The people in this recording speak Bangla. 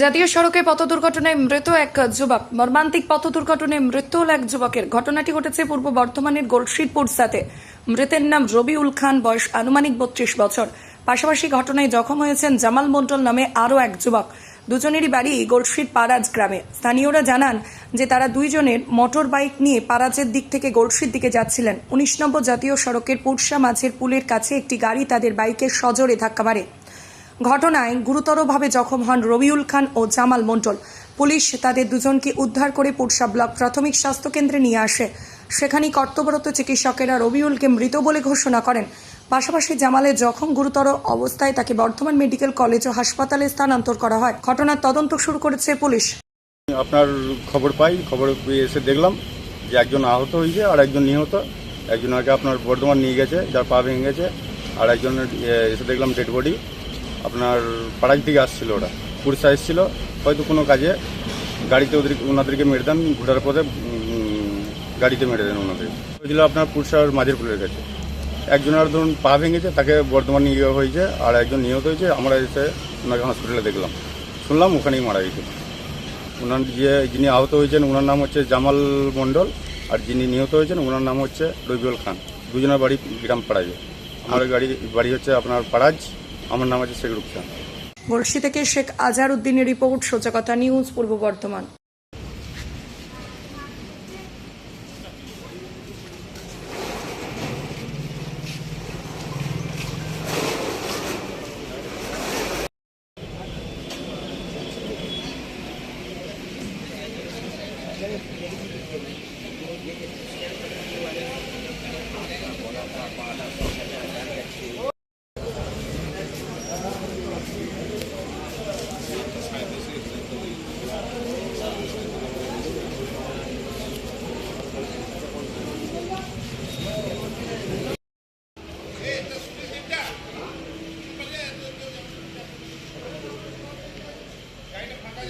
জাতীয় সড়কে পথ দুর্ঘটনায় মৃত এক যুবক। মর্মান্তিক পথ দুর্ঘটনায় মৃত্যু এক যুবকের। ঘটনাটি ঘটেছে পূর্ব বর্ধমানের গোলশিদপুর সাথে। মৃতের নাম রবিউল খান, বয়স আনুমানিক বত্রিশ বছর। পাশাপাশি ঘটনায় জখম হয়েছেন জামাল মন্ডল নামে আরও এক যুবক। দুজনেরই বাড়ি গোলশিদ পারাজ গ্রামে। স্থানীয়রা জানান যে তারা দুইজনের মোটর বাইক নিয়ে পারাজের দিক থেকে গোলশির দিকে যাচ্ছিলেন। উনিশ নম্বর জাতীয় সড়কের পুরসা মাঝের পুলের কাছে একটি গাড়ি তাদের বাইকের সজোরে ধাক্কা মারে। ঘটনায় গুরুতরভাবে জখম হন রবিউল খান ও জামাল মণ্ডল। পুলিশ তাদের দুজনকে উদ্ধার করে পুরসা ব্লক প্রাথমিক স্বাস্থ্য কেন্দ্রে নিয়ে আসে। সেখানেই কর্তব্যরত চিকিৎসকেরা রবিউলকে মৃত বলে ঘোষণা করেন। পাশাপাশি জামালের জখম গুরুতর অবস্থায় তাকে বর্ধমান মেডিকেল কলেজ ও হাসপাতালে স্থানান্তর করা হয়। ঘটনার তদন্ত শুরু করেছে পুলিশ। আপনার খবর পাই, খবর এসে দেখলাম যে একজন আহত হয়েছে আর একজন নিহত। একজন আগে আপনার বর্ধমান নিয়ে গেছে, যার পা ভেঙে গেছে। আর একজনের এসে দেখলাম ডেড বডি। আপনার পাড়ার দিকে আসছিল ওরা। পুরসা এসেছিল, হয়তো কোনো কাজে গাড়িতে ওদের ওনাদেরকে মেরে দেন, ঘোরার পথে গাড়িতে মেরে দেন ওনাদের। হয়েছিল আপনার পুরসার মাঝের পুলের কাছে। একজনের ধরুন পা ভেঙেছে, তাকে বর্ধমান নিয়ে হয়েছে, আর একজন নিহত হয়েছে। আমরা এসে ওনাকে হসপিটালে দেখলাম। শুনলাম ওখানেই মারা গেছে। ওনার যে যিনি আহত হয়েছেন, ওনার নাম হচ্ছে জামাল মণ্ডল, আর যিনি নিহত হয়েছেন, ওনার নাম হচ্ছে রবিউল খান। দুজনের বাড়ি গ্রাম পাড়াজে আমার গাড়ি বাড়ি হচ্ছে আপনার পাড়াজ আমার নাম আছে শেখ রূপসান বলছি থেকে শেখ আজহার উদ্দিনের রিপোর্ট, সোজাকথা নিউজ, পূর্ব বর্ধমান